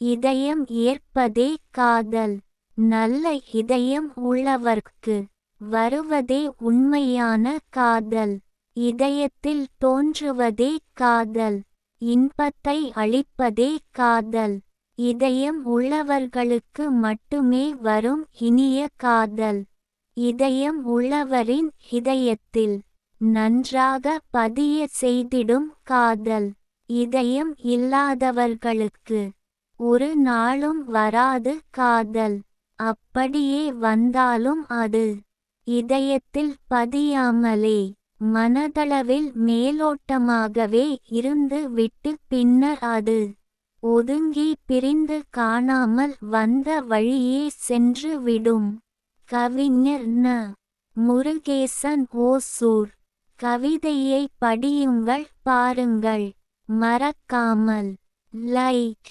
இதயம் ஏற்பதே காதல். நல்ல இதயம் உள்ளவர்க்கு வருவதே உண்மையான காதல். இதயத்தில் தோன்றுவதே காதல். இன்பத்தை அளிப்பதே காதல். இதயம் உள்ளவர்களுக்கு மட்டுமே வரும் இனிய காதல். இதயம் உள்ளவரின் இதயத்தில் நன்றாக பதிய செய்திடும் காதல். இதயம் இல்லாதவர்களுக்கு ஒரு நாளும் வராது காதல். அப்படியே வந்தாலும் அது இதயத்தில் பதியாமலே மனதளவில் மேலோட்டமாகவே இருந்து விட்டு பின்னர் அது ஒதுங்கி பிரிந்து காணாமல் வந்த வழியே சென்று விடும். கவிஞர் ந. முருகேசன் ஓசூர். கவிதையை படியுங்கள் பாருங்கள். மறக்காமல் லைக்